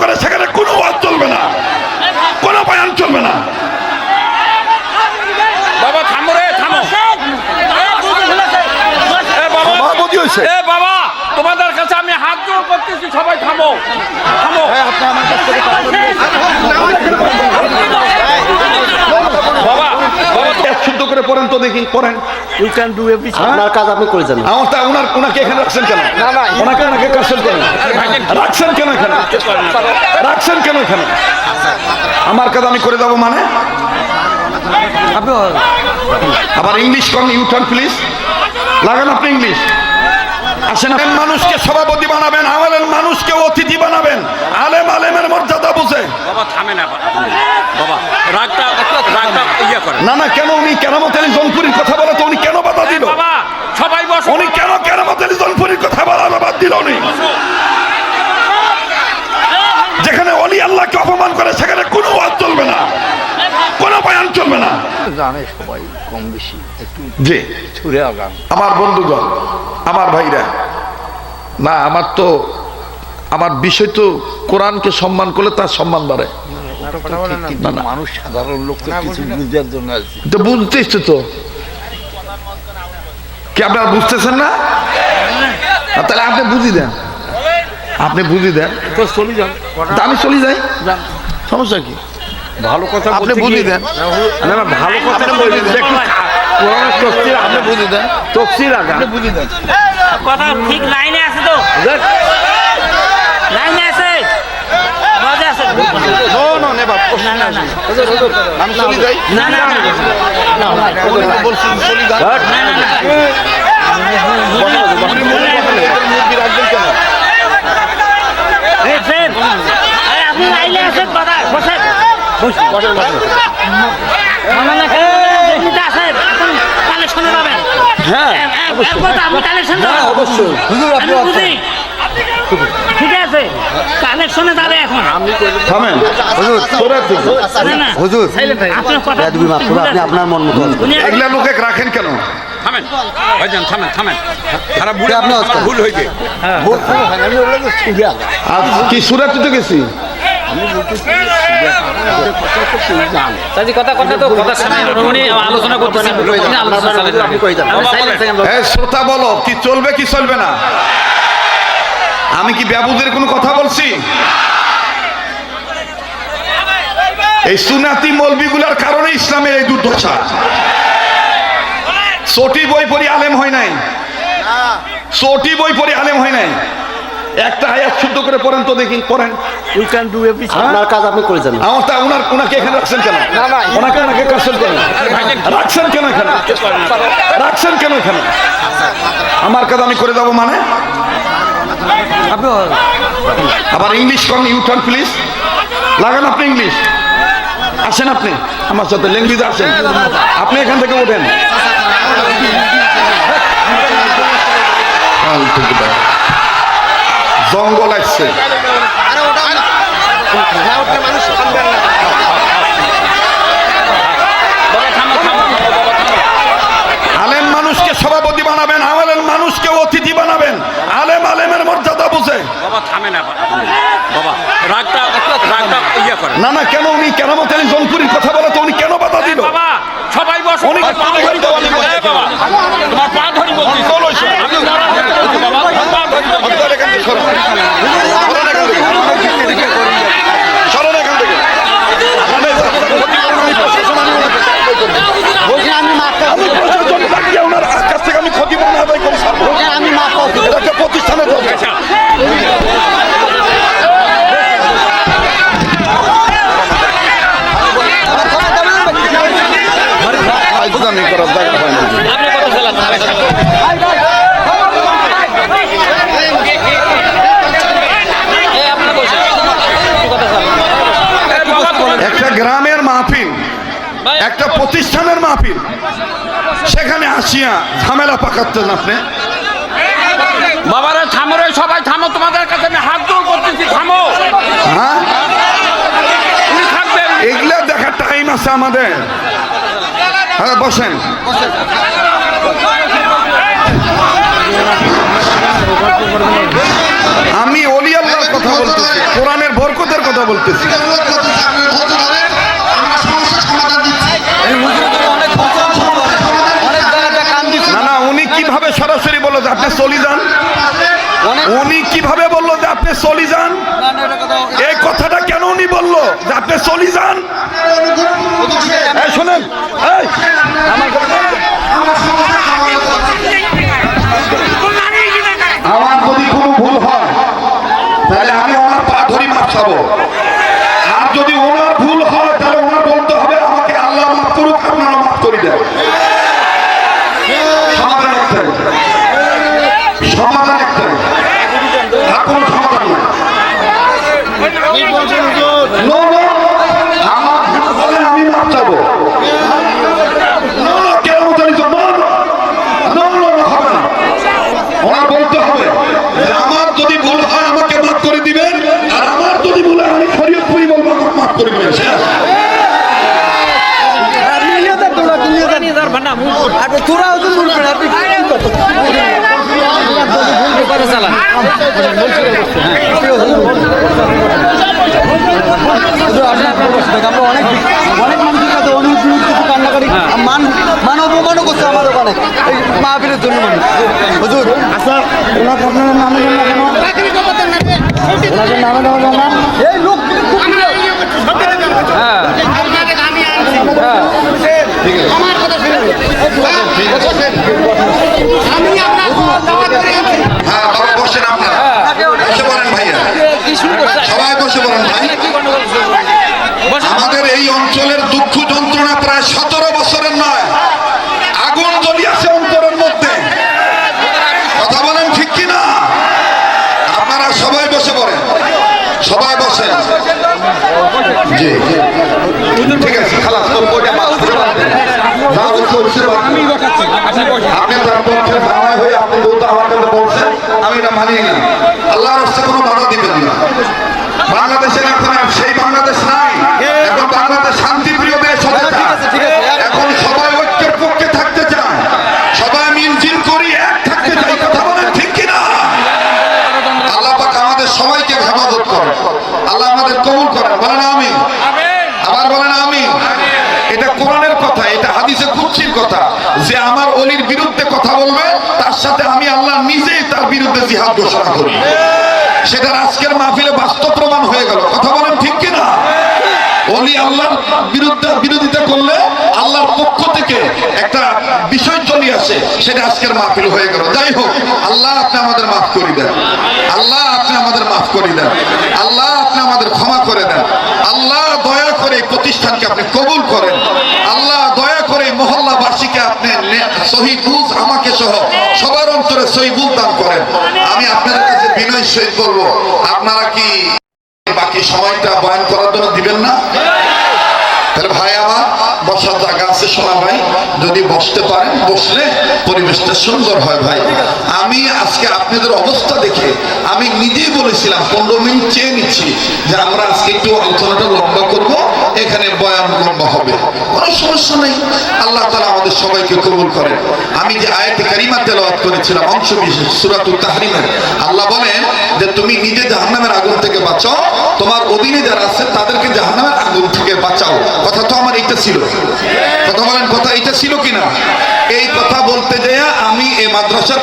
করে সেখানে কোনো ওয়াজ চলবে না। কোনো বয়ান চলবে না। বাবা থামো রে থামো। বাবা সভাপতি হয়েছে বাবা তোমাদের কাছে আমি হাত জোড় করতেছি সবাই থামো থামো বাবা বাবা এক শুদ্ধ করে পড়েন তো দেখি পড়েন আপনার কাজ আপনি করে যান আমার তা উনার উনাকে এখানে রাখছেন কেন ওনাকে ওনাকে কাশেল করেন রাখছেন কেন এখানে রাখছেন কেন এখানে আমার কাজ আমি করে দেবো মানে আবার ইংলিশ করেন ইউ টার্ন প্লিজ লাগান আপনি ইংলিশ আসেন মানুষকে সভাপতি বানাবেন আলেম মানুষকে অতিথি বানাবেন আলেম আলেমের মর্যাদা বুঝে বাবা থামে না বাবা রাগটা রাগটা ইয়ে করে না না কেন উনি কেরামত আলী জনপুরীর কথা বলে তো উনি কেন বাধা দিল? সবাই বসো। উনি কেন কেরামত আলী জনপুরীর কথা বলা বাদ দিল উনি। যেখানে অলি আল্লাহকে অপমান করে সেখানে কোনো ওয়াজ চলবে না। কোনো বয়ান চলবে না। জানে সবাই কম বেশি একটু জি। ছুড়ে আগান। আমার বন্ধুগণ আমার ভাইরা না আমার তো আমার বিষয় তো কোরআনকে সম্মান করলে তার সম্মান বাড়ে। কিন্তু না, না। মানুষ সাধারণ লোক তো কিছু বুঝার জন্য আছে তো বুঝতেছ তো? কি আপনারা বুঝতেছেন না? তাহলে আপনি বুঝি দেন। আপনি বুঝি দেন। চলে যান। আমি চলে যাই। সমস্যা কি? ভালো কথা আপনি বুঝি দেন। না ভালো কথা বুঝি দেন। তফসির আপনি বুঝি দেন। তফসির আপনি বুঝি দেন। কথা ঠিক লাইনে আছে তো। লাইনে আছে। নো নো নেভার না না না আমি চলে যাই। চলে হ্যাঁ যাব অবশ্যই হুজুর আপনি আমি বুঝি ঠিক আছে কালেকশনে যাবে এখন। থামেন। না হুজুর আপনার কথা আপনি আপনার মন। উনি এগুলা লোকে রাখেন কেন? থামেন ভাইজান থামেন থামেন। খারাপ ভুল আপনি ভুল হয়েছে ছুড়ে কি সুরাতে তো গেছি শ্রোতা বলো কি চলবে কি চলবে না? আমি কি ব্যাবুদের কোনো কথা বলছি? এই সুনাতি মলবিগুলার কারণে ইসলামের এই দুর্দশা। চটি বই পড়ি আলেম হয় নাই? চটি বই পড়ি আলেম হয় নাই? একটা আয়াত শুদ্ধ করে পড়েন তো দেখি পড়েন। উই ক্যান ডু এভরিথিং আপনার কাজ আপনি করে যান। আমার তা উনার উনাকে এখানে রাখছেন কেন? না না ওনাকে ওনাকে কাছেন কেন? রাখছেন কেন এখানে? রাখছেন কেন এখানে? আমার কাজ আমি করে দেবো মানে? আবার ইংলিশ করেন ইউ টার্ন প্লিজ লাগান আপনি ইংলিশ আসেন আপনি। আমার সাথে ল্যাঙ্গুয়েজ আসেন। আপনি এখান থেকে ওঠেন জঙ্গল আসছে। বাবা থামো থামো থামো বাবা থামো আলেম মানুষকে সভাপতি বানাবেন আলেম মানুষকে অতিথি বানাবেন আলেম আলেমের মর্যাদা বুঝে বাবা থামে না বাবা রাগটা রাগটা ইয়ে করে না না কেন উনি কেন বলতেন জনপুরীর কথা বলে তো উনি কেন বাধা দিল? বাবা সবাই বসো উনি পা ধরি দেওয়ানি বলছি। এ বাবা তোমার পা ধরি বলছি চলো এসো। আমি লড়াই করছি বাবা তোমার পা ধরি বলছি। আপনার এখান থেকে সরুন। সরুন এখান থেকে। সরুন এখান থেকে। আপনাদের বলছেন আমি মাফ আমি প্রশাসন ডাকিয়ে ওনার কাছ থেকে আমি ক্ষতিপূরণ আদায় করে ছাড়বো। আমি মাফ এটা একটা প্রতিষ্ঠানের দল। আচ্ছা ফাইজলামি করার জায়গা হয় না। আপনি কথা চালান এই আপনি বসেন আপনি কথা চালান এ বাবা তোমার একটা গ্রামের মাহফিল একটা প্রতিষ্ঠানের মাহফিল। সেখানে আসিয়া ঝামেলা পাকাচ্ছেন আপনি। বাবারা থামো রে সবাই থামো তোমাদের কাছে আমি হাত জোর করতেছি থামো। হ্যাঁ? এগুলা দেখার টাইম আছে আমাদের। হ্যাঁ বসেন। আমি অলি আল্লাহর কথা বলতেছি কোরআনের বরকতের কথা বলতেছি। না না উনি কীভাবে সরাসরি বলল যে আপনি চলি যান? উনি কীভাবে বলল যে আপনি চলি যান? এই কথাটা কেন উনি বলল যে আপনি চলি যান? সমাধান একটাই সমাধান একটাই আর কোনো সমাধান নাই No, no, আমার ভুল হলে আমি মাপ চাবো No, no, কেন জানিস No, no, no, no, no, হবে না ওনার বলতে হবে যে আমার যদি ভুল হয় আমাকে মাফ করে দিবেন আর আমার যদি ভুল হয় আমি শরীয়তপুরি বলব আমাকে মাফ করে দিবেন শেষ। আমরা অনেক অনেক মানুষের কাছে অনুরোধ কিছু কান্নাকারি মান মান অপমানও করছে আমার ওখানে এই মাহফিলের জন্য মানুষ হুজুর আচ্ছা ওনাকে আপনার নামে দেন না। কেন ওনাকে নামে দেওয়া যায় না এই লোক হ্যাঁ বাবা বসেন আপনারা। বসে পড়েন ভাইয়া। কি শুরু করছে সবাই বসে পড়েন ভাই। কি গন্ডগোল শুরু করছে? বসে আমাদের এই অঞ্চলের দুঃখ যন্ত্রণা প্রায় সতেরো বছরের নয়। আগুন জ্বলি আছে অন্তরের মধ্যে। কথা বলেন ঠিক কিনা? আপনারা সবাই বসে পড়েন। সবাই বসেন। জি ঠিক আছে খালাস তোর বইটা বাদ করে বাদ দেন। যা বলছে ওইসে বাদ দেন। আপনি তার পক্ষে জামাই হয়ে আপনি বলতে আমার কাছে বলছেন আমি এটা মানি না আল্লাহর হস্তে কোনো বাধা দিবেন না বাংলাদেশের এখন আর সেই বাংলাদেশ নাই। এখন বাংলাদেশ শান্তিপ্রিয় দেশ হতে এখন সবাই ঐক্যের পক্ষে থাকতে চায়। সবাই মিলজিল করি এক থাকতে চাই কথা বলেন ঠিক কিনা? আল্লাপাক আমাদের সবাইকে হেফাজত করেন। আল্লাহ আমাদের কবুল করেন। বলেন আমি আবার বলেন আমি এটা কোরআনের কথা এটা হাদিসে কুচ্ছির কথা। যে আমার অলির বিরুদ্ধে কথা বলবে তার সাথে আমি আল্লাহ নিজেই তার বিরুদ্ধে জিহাদ ঘোষণা করি। সেটা আজকের মাহফিলে বাস্তব প্রমাণ হয়ে গেল। কথা বলেন ঠিক কিনা? অলি আল্লাহর বিরুদ্ধে বিরোধিতা করলে আল্লাহর পক্ষ থেকে একটা বিষয় চলে আসে, সেটা আজকের মাহফিল হয়ে গেল। যাই হোক, আল্লাহ আপনি আমাদের মাফ করে দেন। আল্লাহ আপনি আমাদের মাফ করে দেন। আল্লাহ আপনি আমাদের ক্ষমা করে দেন। আল্লাহ দয়া করে এই প্রতিষ্ঠানকে আপনি কবুল করেন। আল্লাহ দয়া করে মহল্লাবাসীকে আপনি সহি আমাকে সহ সবার অন্তরে সহি দান করেন। আমি আপনাদের বিনয় সহিত বলব আপনারা কি বাকি সময়টা বয়ান করার জন্য দিবেন না? তাহলে ভাই আমার বসার জায়গা আছে সোনা ভাই। যদি বসতে পারেন, বসলে পরিবেশটা সুন্দর হয় ভাই। আমি আজকে আপনাদের অবস্থা দেখে আমি নিজেই বলেছিলাম, পনেরো মিনিট চেয়ে নিচ্ছি যে আমরা আজকে একটু আলোচনাটা লম্বা করব, এখানে বয়ান লম্বা হবে। কোনো সমস্যা নেই। আল্লাহ তালা আমাদের সবাইকে কবুল করেন। আমি যে আয়াতে কারিমা তেলাওয়াত করেছিলাম, অংশ বিশেষ সুরাতুল তাহরিমের। আল্লাহ বলেন যে তুমি নিজে জাহান্নামের আগুন থেকে বাঁচাও, তোমার অধীনে যারা আছে তাদেরকে জাহান্নামের আগুন থেকে বাঁচাও। কথা তো আমার এটা ছিল। কথা বলেন, কথা এটা ছিল কিনা? এই কথা বলতে যেয়ে আমি এই মাদ্রাসার